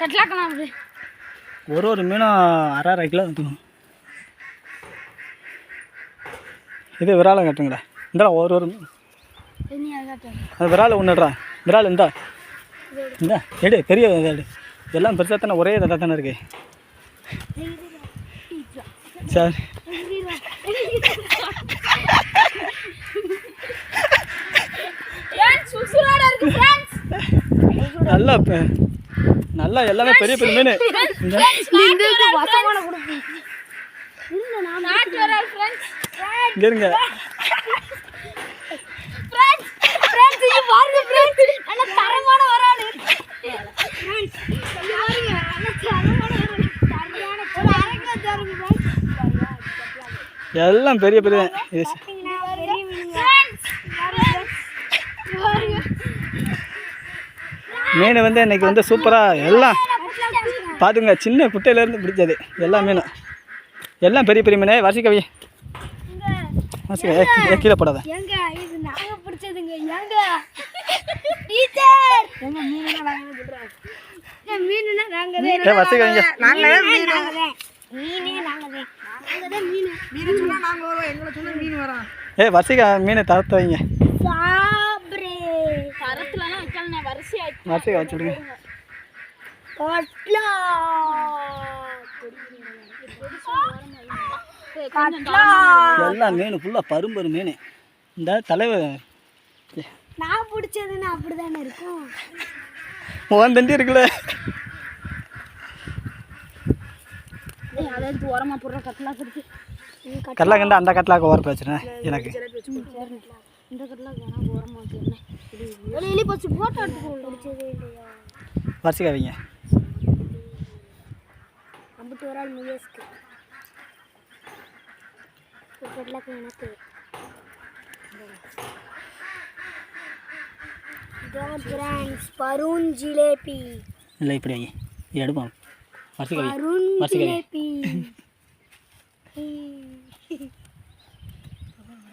கட்லாக்கலாம் அப்படி. ஒரு ஒரு மீனும் அரை அரை கிலோ இருக்கும் இது விராலை கட்டுங்களா இந்தா ஒரு ஒரு அது விரால் ஒன்றுடுறா விரால் இந்தா. இந்தா எடு பெரிய எடு. எல்லாம் பெருசாக தானே ஒரே இதாக தானே இருக்கு. சரி. நல்லா பெ- நல்லா எல்லாமே பெரிய பெரிய மீன். இங்க இருங்க. எல்லாம் பெரிய பெரிய மீன் வந்து இன்னைக்கு வந்து சூப்பராக எல்லாம் பார்த்துங்க சின்ன குட்டையிலேருந்து பிடிச்சது. எல்லா மீனும். எல்லாம் பெரிய பெரிய மீன். வரிசை கவி வரிசை ஏ, ஏ, கீழே போடாத. எங்க? இது நாங்க பிடிச்சதுங்க. வைக்கலண்ணே வரிசையா வரிசை வச்சுடுங்க கட்லா. கட்லா. எல்லாம் மீன் ஃபுல்லாக பரும்பரு மீன். இந்த தலைவர் நான் பிடிச்சதுன்னா அப்படிதானே இருக்கும். உன் தண்டி இருக்குல்ல. அதை எடுத்து ஓரமா போடுற கட்லா பிடிச்சி. கடலா கண்டு அந்த கட்டலாக்கு ஓர வச்சுருந்தேன் எனக்கு. இந்த கட்லா வேணா ஓரமா வச்சிருந்தேன் வெளியில போச்சு போட்டோ எடுத்து பிடிச்சதே இல்லையா வரிசை கவிங்க ஐம்பத்தி ஒரு ஆள் முயஸ்க்கு ஒரு கட்லாக்கு எனக்கு பருண் ஜிலேபி. இல்லை இப்படி வைங்க. இது எடுப்போம். வரிசை கவி பருண் வரிசை கவி ஜிலேபி.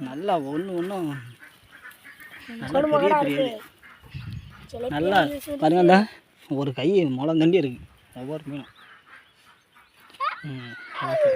நல்லா ஒன்று ஒன்றும் பெரிய பெரிய. நல்லா பாருங்க இந்த ஒரு கை முளம் தண்டி இருக்கு. ஒவ்வொரு மீனும். ம் ஓகே